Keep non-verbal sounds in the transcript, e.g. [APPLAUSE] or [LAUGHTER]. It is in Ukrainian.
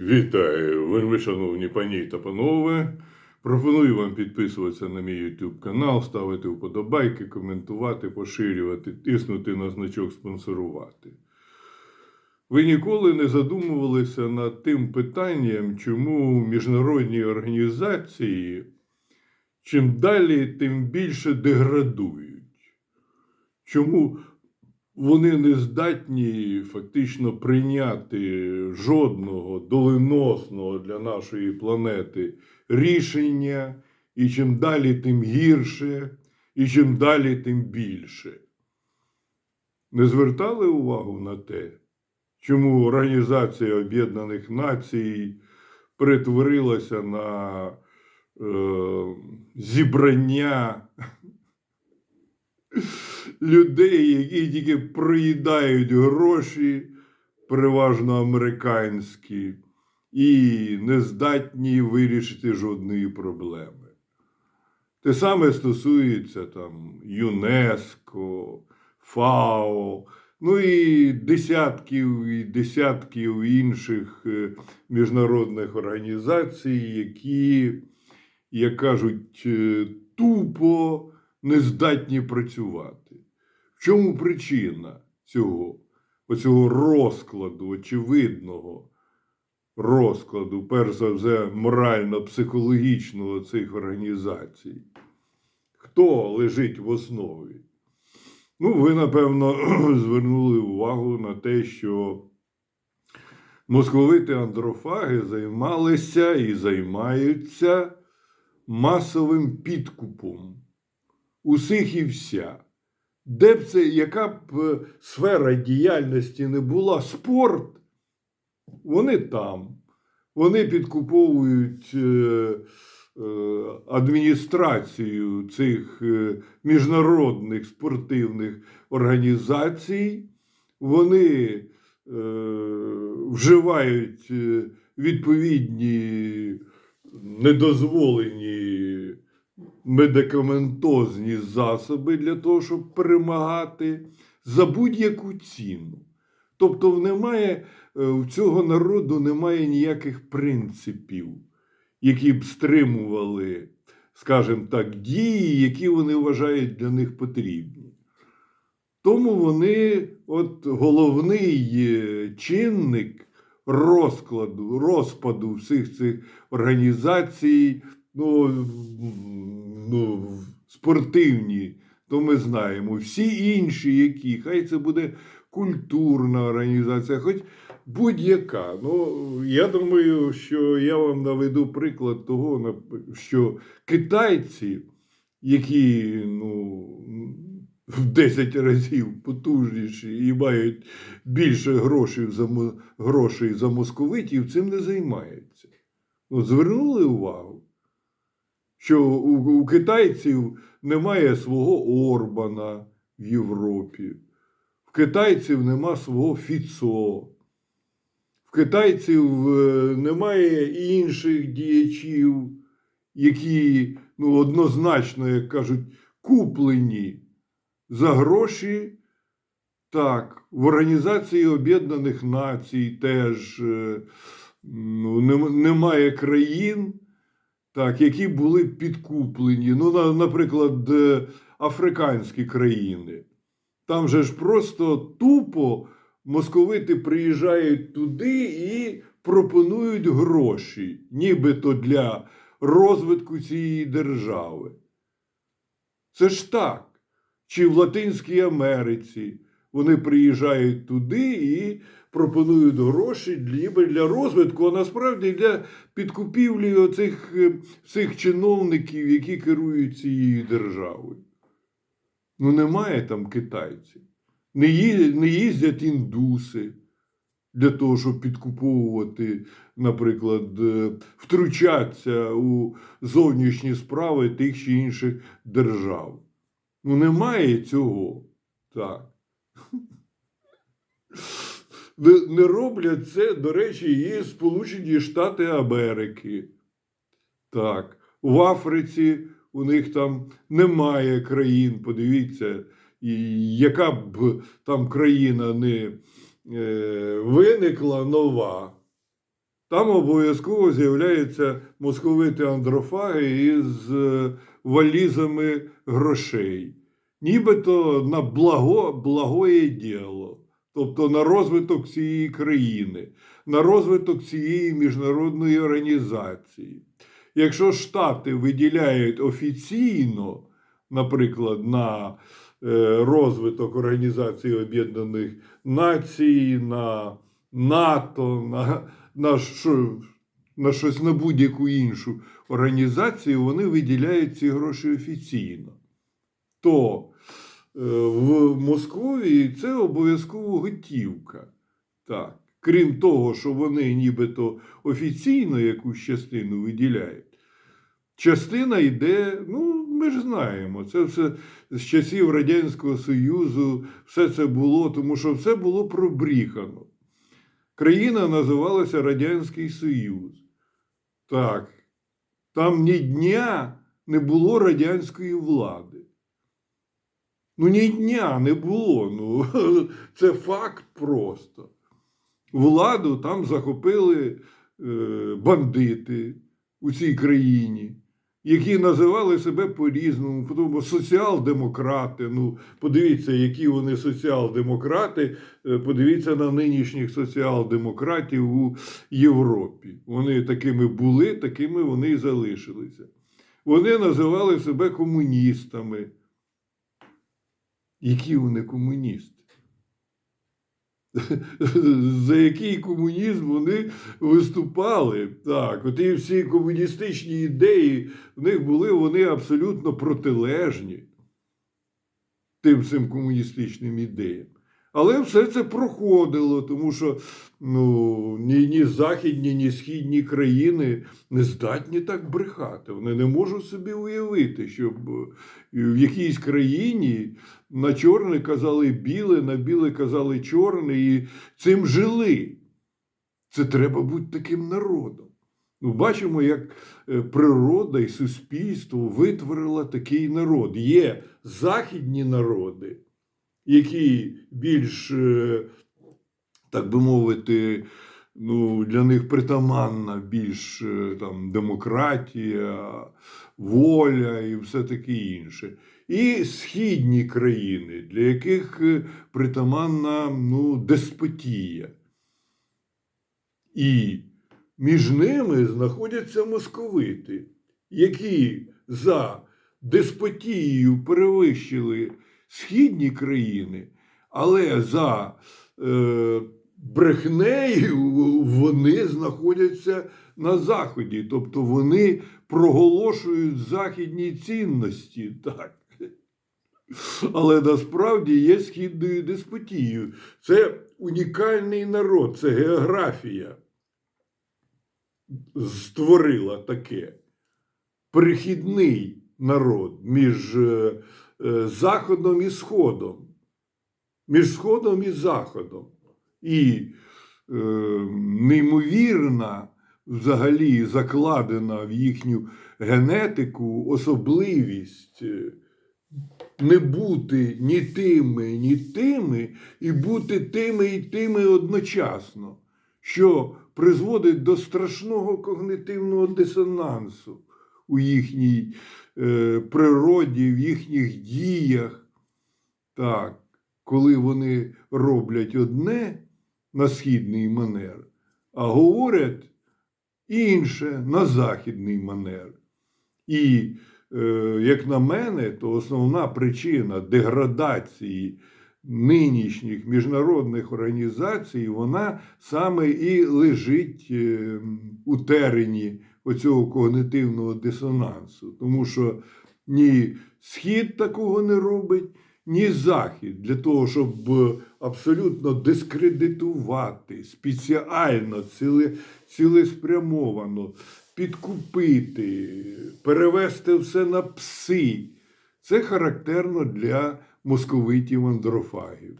Вітаю, вельми шановні пані та панове. Пропоную вам підписуватися на мій YouTube канал, ставити вподобайки, коментувати, поширювати, тиснути на значок спонсорувати. Ви ніколи не задумувалися над тим питанням, чому міжнародні організації чим далі, тим більше деградують. Чому вони не здатні фактично прийняти жодного доленосного для нашої планети рішення, і чим далі, тим гірше, і чим далі, тим більше. Не звертали увагу на те, чому Організація Об'єднаних Націй перетворилася на е, зібрання людей, які тільки проїдають гроші, переважно американські, і не здатні вирішити жодної проблеми. Те саме стосується там ЮНЕСКО, ФАО, ну і десятків і десятків інших е, міжнародних організацій, які, як кажуть, е, тупо не здатні працювати. В чому причина цього, оцього розкладу, очевидного розкладу, перш за все, морально-психологічного цих організацій? Хто лежить в основі? Ну, ви, напевно, [CLEARS THROAT] звернули увагу на те, що московити андрофаги займалися і займаються масовим підкупом усіх і вся. Де б це, яка б е, сфера діяльності не була, спорт, вони там. Вони підкуповують е, е, адміністрацію цих е, міжнародних спортивних організацій, вони е, вживають е, відповідні недозволені медикаментозні засоби для того, щоб перемагати за будь-яку ціну. Тобто, немає, е, в цього народу немає ніяких принципів, які б стримували, скажімо так, дії, які вони вважають для них потрібні. Тому вони, от головний е, чинник розкладу, розпаду всіх цих організацій, ну, ну, спортивні, то ми знаємо. Всі інші, які, хай це буде культурна організація, хоч будь-яка. Ну, я думаю, що я вам наведу приклад того, що китайці, які ну, в 10 разів потужніші і мають більше грошей за, грошей за московитів, цим не займаються. Ну, звернули увагу, що у, у китайців немає свого Орбана в Європі, в китайців нема свого Фіцо, в китайців е, немає інших діячів, які ну, однозначно, як кажуть, куплені за гроші. Так, в Організації Об'єднаних Націй теж е, ну, немає країн, так, які були підкуплені. Ну, на- наприклад, е, африканські країни. Там же ж просто тупо московити приїжджають туди і пропонують гроші, нібито для розвитку цієї держави. Це ж так. Чи в Латинській Америці вони приїжджають туди і пропонують гроші ніби для розвитку, а насправді для підкупівлі оцих е, цих чиновників, які керують цією державою. Ну, немає там китайців. Не, їздять індуси для того, щоб підкуповувати, наприклад, е, втручатися у зовнішні справи тих чи інших держав. Ну, немає цього. Так. [LAUGHS] Не, роблять це, до речі, і Сполучені Штати Америки. Так. В Африці у них там немає країн. Подивіться, і яка б там країна не е, виникла нова. там обов'язково з'являються московити андрофаги із е, валізами грошей. Нібито на благо, благое діло, тобто на розвиток цієї країни, на розвиток цієї міжнародної організації. Якщо Штати виділяють офіційно, наприклад, на е, розвиток Організації Об'єднаних Націй, на НАТО, на, на, що, на щось на будь-яку іншу організацію, вони виділяють ці гроші офіційно. То в Московії це обов'язково готівка. Так. Крім того, що вони нібито офіційно якусь частину виділяють. Частина йде, ну, ми ж знаємо, це все з часів Радянського Союзу, все це було, тому що все було пробріхано. Країна називалася Радянський Союз. Так, там ні дня не було радянської влади. Ну, ні дня не було. Ну, [LAUGHS] це факт просто. Владу там захопили е, бандити у цій країні, які називали себе по-різному, тому соціал-демократи. Ну, подивіться, які вони соціал-демократи. е, Подивіться на нинішніх соціал-демократів у Європі. Вони такими були, такими вони і залишилися. Вони називали себе комуністами. Які вони комуністи? [LAUGHS] За який комунізм вони виступали. Так, от і всі комуністичні ідеї в них були вони абсолютно протилежні тим всім комуністичним ідеям. Але все це проходило, тому що ну, ні, ні західні, ні східні країни не здатні так брехати. Вони не можуть собі уявити, щоб в якійсь країні на чорне казали біле, на біле казали чорне, і цим жили. Це треба бути таким народом. Ну, бачимо, як е, природа і суспільство витворило такий народ. Є західні народи, які більш, е, так би мовити, ну, для них притаманна більш е, там, демократія, воля і все таке інше. І східні країни, для яких е, притаманна ну, деспотія. І між ними знаходяться московити, які за деспотією перевищили східні країни, але за е, брехнею вони знаходяться на Заході. Тобто вони проголошують західні цінності. Так. Але насправді є східною деспотією. Це унікальний народ, це географія створила таке. Перехідний народ між е, е, Заходом і Сходом, між Сходом і Заходом. І е, неймовірна, взагалі закладена в їхню генетику особливість е, не бути ні тими, ні тими, і бути тими і тими одночасно, що призводить до страшного когнитивного дисонансу у їхній е, природі, в їхніх діях. Так, коли вони роблять одне на східний манер, а говорять інше на західний манер. І, е, як на мене, то основна причина деградації нинішніх міжнародних організацій, вона саме і лежить е, у терені оцього когнитивного дисонансу. Тому що ні Схід такого не робить, ні Захід для того, щоб е, абсолютно дискредитувати спеціально, ціле, цілеспрямовано підкупити, перевести все на пси. Це характерно для московитів андрофагів.